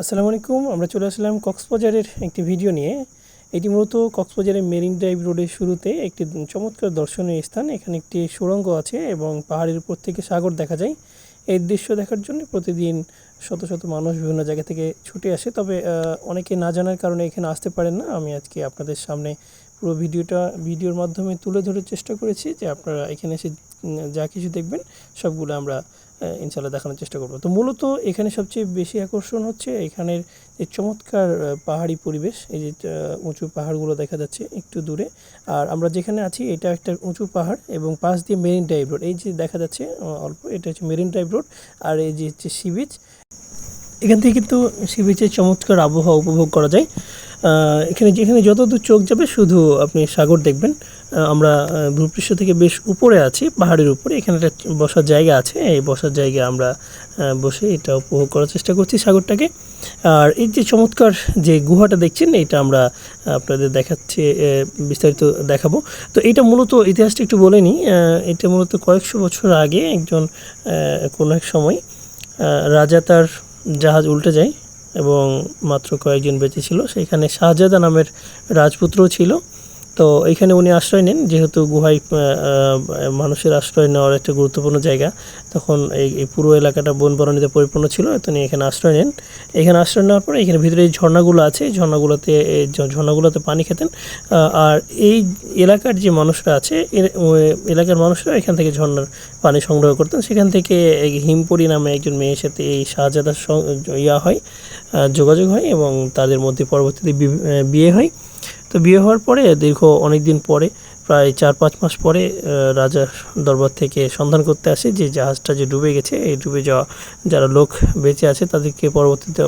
আসসালামু আলাইকুম, আমরা চলে আসলাম কক্সবাজারের একটি ভিডিও নিয়ে। এটি মূলত কক্সবাজারের মেরিন ড্রাইভ রোডের শুরুতে একটি চমৎকার দর্শনীয় স্থান। এখানে একটি সুড়ঙ্গ আছে এবং পাহাড়ের উপর থেকে সাগর দেখা যায়। এই দৃশ্য দেখার জন্য প্রতিদিন শত শত মানুষ বিভিন্ন জায়গা থেকে ছুটে আসে। তবে অনেকে না জানার কারণে এখানে আসতে পারেন না। আমি আজকে আপনাদের সামনে পুরো ভিডিওটা, ভিডিওর মাধ্যমে তুলে ধরার চেষ্টা করেছি যে আপনারা এখানে এসে যা কিছু দেখবেন, সবগুলো আমরা ইনশাল্লাহ দেখানোর চেষ্টা করব। তো মূলত এখানে সবচেয়ে বেশি আকর্ষণ হচ্ছে এখানের এই চমৎকার পাহাড়ি পরিবেশ, এই যে উঁচু পাহাড়গুলো দেখা যাচ্ছে একটু দূরে। আর আমরা যেখানে আছি, এটা একটা উঁচু পাহাড় এবং পাশ দিয়ে মেরিন ড্রাইভ রোড। এই যে দেখা যাচ্ছে অল্প, এটা হচ্ছে মেরিন ড্রাইভ রোড। আর এই যে হচ্ছে সি বিচ। এখান থেকে কিন্তু সি বিচের চমৎকার আবহাওয়া উপভোগ করা যায়। এখানে যেখানে যত দূর চোখ যাবে, শুধু আপনি সাগর দেখবেন। আমরা ভূপৃষ্ঠ থেকে বেশ উপরে আছি, পাহাড়ের উপরে। এখানে একটা বসার জায়গা আছে, এই বসার জায়গায় আমরা বসে এটা উপভোগ করার চেষ্টা করছি সাগরটাকে। আর এই যে চমৎকার যে গুহাটা দেখছেন এটা আমরা আপনাদের দেখাচ্ছি বিস্তারিত দেখাবো। তো এটা মূলত, ইতিহাসটা একটু বলে নিই এটা মূলত কয়েকশো বছর আগে একজন কোনো এক সময় রাজা তার জাহাজ উল্টে যায় এবং মাত্র কয়েকজন বেঁচে ছিল। সেখানে শাহজাদা নামের রাজপুত্রও ছিল। তো এখানে উনি আশ্রয় নেন, যেহেতু গুহায় মানুষের আশ্রয় নেওয়ার একটা গুরুত্বপূর্ণ জায়গা। তখন এই এই পুরো এলাকাটা বন বরণীতে পরিপূর্ণ ছিল তিনি এখানে আশ্রয় নেন। এখানে আশ্রয় নেওয়ার পরে এখানে ভিতরে যে ঝর্ণাগুলো আছে এই ঝর্ণাগুলোতে এই ঝর্ণাগুলোতে পানি খেতেন। আর এই এলাকার যে মানুষরা আছে এলাকার মানুষরা এখান থেকে ঝর্ণার পানি সংগ্রহ করতেন। সেখান থেকে এই হিমপুরি নামে একজন মেয়ের সাথে এই শাহজাদার ইয়া হয় যোগাযোগ হয় এবং তাদের মধ্যে পরবর্তীতে বিয়ে হয়। তো বিয়ে হওয়ার পরে, দীর্ঘ অনেক দিন পরে, প্রায় চার পাঁচ মাস পরে রাজার দরবার থেকে সন্ধান করতে আসে যে জাহাজটা যে ডুবে গেছে, এই ডুবে যাওয়া যারা লোক বেঁচে আছে তাদেরকে পরবর্তীতে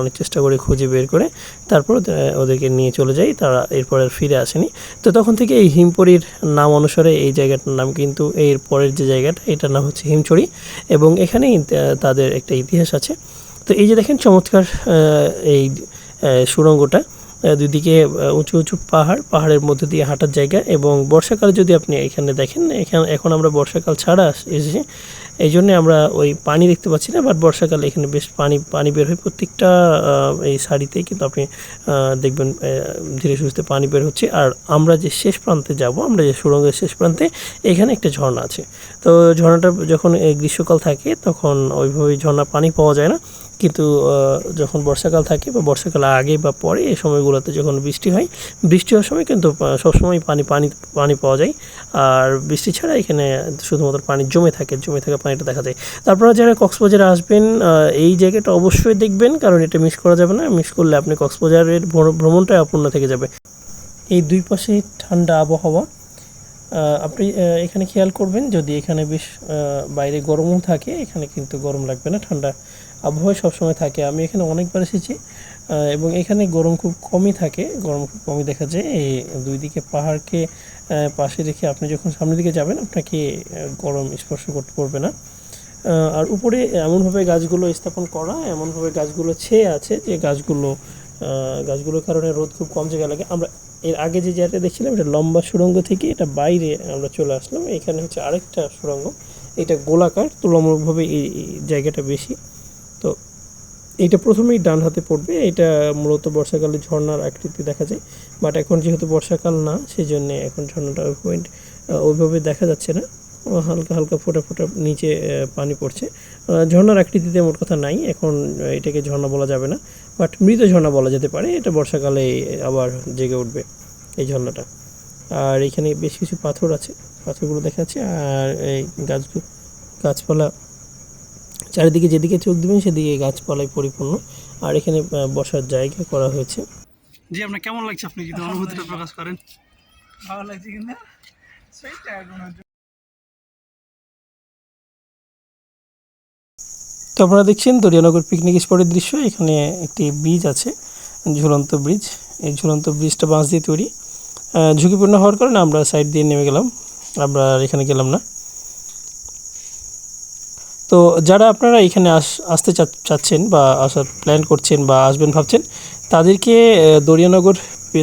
অনেক চেষ্টা করে খুঁজে বের করে তারপর ওদেরকে নিয়ে চলে যায়। তারা এরপর আর ফিরে আসেনি। তো তখন থেকে এই হিমপরির নাম অনুসারে এই জায়গাটার নাম কিন্তু, এর পরের যে জায়গাটা, এটার নাম হচ্ছে হিমছড়ি এবং এখানেই তাদের একটা ইতিহাস আছে। তো এই যে দেখেন চমৎকার এই সুড়ঙ্গটা। দুদিকে উঁচু উঁচু পাহাড়, পাহাড়ের মধ্যে দিয়ে হাঁটার জায়গা এবং বর্ষাকালে যদি আপনি এখানে দেখেন, এখানে, এখন আমরা বর্ষাকাল ছাড়া এসেছি। এই জন্যে আমরা ওই পানি দেখতে পাচ্ছি না, বাট বর্ষাকালে এখানে বেশ পানি পানি বের হয়। প্রত্যেকটা এই শাড়িতেই কিন্তু আপনি দেখবেন ধীরে সুস্থে পানি বের হচ্ছে। আর আমরা যে শেষ প্রান্তে যাব, আমরা যে সুড়ঙ্গের শেষ প্রান্তে, এখানে একটা ঝর্ণা আছে। তো ঝর্ণাটা যখন গ্রীষ্মকাল থাকে, তখন ওইভাবে ঝর্ণা পানি পাওয়া যায় না। কিন্তু যখন বর্ষাকাল থাকে বা বর্ষাকাল আগে বা পরে এই সময়গুলোতে যখন বৃষ্টি হয়, বৃষ্টি হওয়ার সময় কিন্তু সবসময় পানি পানি পানি পাওয়া যায়। আর বৃষ্টি ছাড়া এখানে শুধুমাত্র পানি জমে থাকে, জমে থাকা পানিটা দেখা যায়। তারপরে যারা কক্সবাজারে আসবেন এই জায়গাটা অবশ্যই দেখবেন, কারণ এটা মিস করা যাবে না। মিস করলে আপনি কক্সবাজারের ভ্র- ভ্রমণটাই অপূর্ণ থেকে যাবে। এই দুই পাশে ঠান্ডা আবহাওয়া আপনি এখানে খেয়াল করবেন, যদি এখানে বেশ বাইরে গরমও থাকে, এখানে কিন্তু গরম লাগবে না ঠান্ডা। আবহাওয়া সবসময় থাকে। আমি এখানে অনেকবার এসেছি এবং এখানে গরম খুব কমই থাকে, গরম খুব কমই দেখা যায়। এই দুই দিকে পাহাড়কে পাশে রেখে আপনি যখন সামনের দিকে যাবেন, আপনাকে গরম স্পর্শ করতে পারবে না। আর উপরে এমনভাবে গাছগুলো স্থাপন করা, এমনভাবে গাছগুলো ছেয়ে আছে যে গাছগুলো গাছগুলোর কারণে রোদ খুব কম জায়গায় লাগে। আমরা এর আগে যে জায়গাটা দেখছিলাম, এটা লম্বা সুড়ঙ্গ থেকে এটা বাইরে আমরা চলে আসলাম। এখানে হচ্ছে আরেকটা সুড়ঙ্গ এটা গোলাকার, তুলনামূলকভাবে এই এই জায়গাটা বেশি। তো এটা প্রথমেই ডান হাতে পড়বে। এটা মূলত বর্ষাকালে ঝর্ণার আকৃতি দেখা যায়। বাট এখন যেহেতু বর্ষাকাল না সেই জন্য এখন ঝর্ণাটা ওই পয়েন্ট ওইভাবে দেখা যাচ্ছে না। হালকা হালকা ফোটা ফোটা নিচে পানি পড়ছে। ঝর্ণার আকৃতিতে মোট কথা নাই। এখন এটাকে ঝর্ণা বলা যাবে না। বাট মৃত ঝর্ণা বলা যেতে পারে। এটা বর্ষাকালে আবার জেগে উঠবে এই ঝর্ণাটা। আর এখানে বেশ কিছু পাথর আছে। পাথরগুলো দেখা যাচ্ছে। আর এই গাছগুলো গাছপালা চারিদিকে যেদিকে চোখ দিবেন সেদিকে গাছপালায় পরিপূর্ণ। আর এখানে বসার জায়গা করা হয়েছে। জি আপনার কেমন লাগছে? আপনি যদি অনুভূতিটা প্রকাশ করেন। ভালো লাগছে আর তো আপনারা দেখছেন দরিয়ানগর পিকনিক স্পটের দৃশ্য। এখানে একটি ব্রিজ আছে ঝুলন্ত ব্রিজ এই ঝুলন্ত ব্রিজটা বাঁশ দিয়ে তৈরি। আহ, ঝুঁকিপূর্ণ হওয়ার কারণে আমরা সাইড দিয়ে নেমে গেলাম। আমরা আর এখানে গেলাম না। তো যারা আপনারা এখানে আস, আসতে চাচ্ছেন বা আসার প্ল্যান করছেন বা আসবেন ভাবছেন, তাদেরকে দরিয়ানগর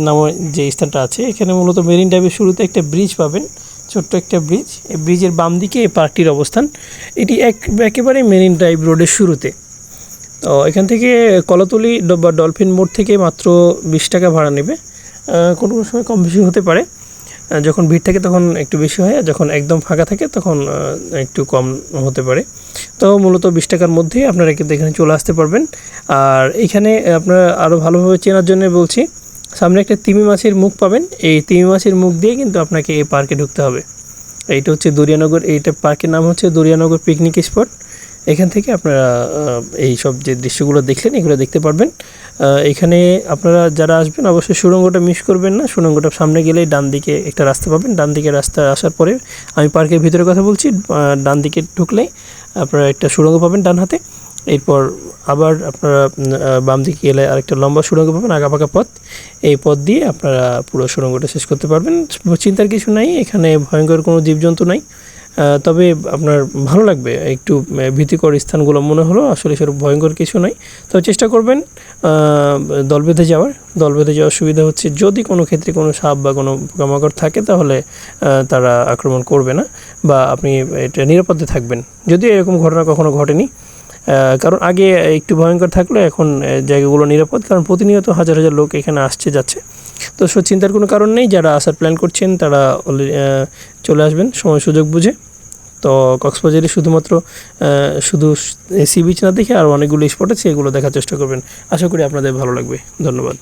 নামে যে স্থানটা আছে, এখানে মূলত মেরিন ড্রাইভের শুরুতে একটা ব্রিজ পাবেন, ছোট্ট একটা ব্রিজ এই ব্রিজের বাম দিকে এই পার্কটির অবস্থান। এটি এক, একেবারে মেরিন ড্রাইভ রোডের শুরুতে। তো এখান থেকে কলাতলি বা ডলফিন মোড় থেকে মাত্র বিশ টাকা ভাড়া নেবে। কোনো কোনো সময় কম বেশি হতে পারে। যখন ভিড় থাকে তখন একটু বেশি হয়, আর যখন একদম ফাঁকা থাকে তখন একটু কম হতে পারে। তো মূলত বিশ টাকার মধ্যেই আপনারা কিন্তু এখানে চলে আসতে পারবেন। আর এখানে আপনারা আরও ভালোভাবে চেনার জন্য বলছি, সামনে একটা তিমি মাছের মুখ পাবেন। এই তিমি মাছের মুখ দিয়ে কিন্তু আপনাকে এই পার্কে ঢুকতে হবে। এইটা হচ্ছে দরিয়ানগর, এইটা পার্কের নাম হচ্ছে দরিয়ানগর পিকনিক স্পট এখান থেকে আপনারা এই সব যে দৃশ্যগুলো দেখলেন, এগুলো দেখতে পারবেন। এখানে আপনারা যারা আসবেন, অবশ্যই সুড়ঙ্গটা মিস করবেন না। সুড়ঙ্গটা সামনে গেলেই ডান দিকে একটা রাস্তা পাবেন। ডান দিকে রাস্তা আসার পরে আমি পার্কের ভিতরে কথা বলছি ডান দিকে ঢুকলেই আপনারা একটা সুড়ঙ্গ পাবেন ডান হাতে। এরপর আবার আপনারা বাম দিকে গেলে আরেকটা লম্বা সুড়ঙ্গ পাবেন আঁকাপাকা পথ। এই পথ দিয়ে আপনারা পুরো সুড়ঙ্গটা শেষ করতে পারবেন। চিন্তার কিছু নাই, এখানে ভয়ঙ্কর কোনো জীবজন্তু নাই। তবে আপনার ভালো লাগবে, একটু ভীতিকর স্থানগুলো মনে হলো, আসলে সেরকম ভয়ঙ্কর কিছু নয় তবে চেষ্টা করবেন দল বেঁধে যাওয়ার। দল বেঁধে যাওয়ার সুবিধা হচ্ছে যদি কোনো ক্ষেত্রে কোনো সাপ বা কোনো পোকামাকড় থাকে, তাহলে তারা আক্রমণ করবে না বা আপনি এটা নিরাপদে থাকবেন। যদিও এরকম ঘটনা কখনো ঘটেনি কারণ আগে একটু ভয়ঙ্কর থাকলে এখন জায়গাগুলো নিরাপদ। কারণ প্রতিনিয়ত হাজার হাজার লোক এখানে আসছে, যাচ্ছে। তো চিন্তার কোনো কারণ নেই, যারা আসার প্ল্যান করছেন তারা চলে আসবেন, সময় সুযোগ বুঝে। তো কক্সবাজারে শুধুমাত্র শুধু সি বিচ না দেখে আর অনেকগুলো স্পট আছে, এগুলো দেখার চেষ্টা করবেন। আশা করি আপনাদের ভালো লাগবে। ধন্যবাদ।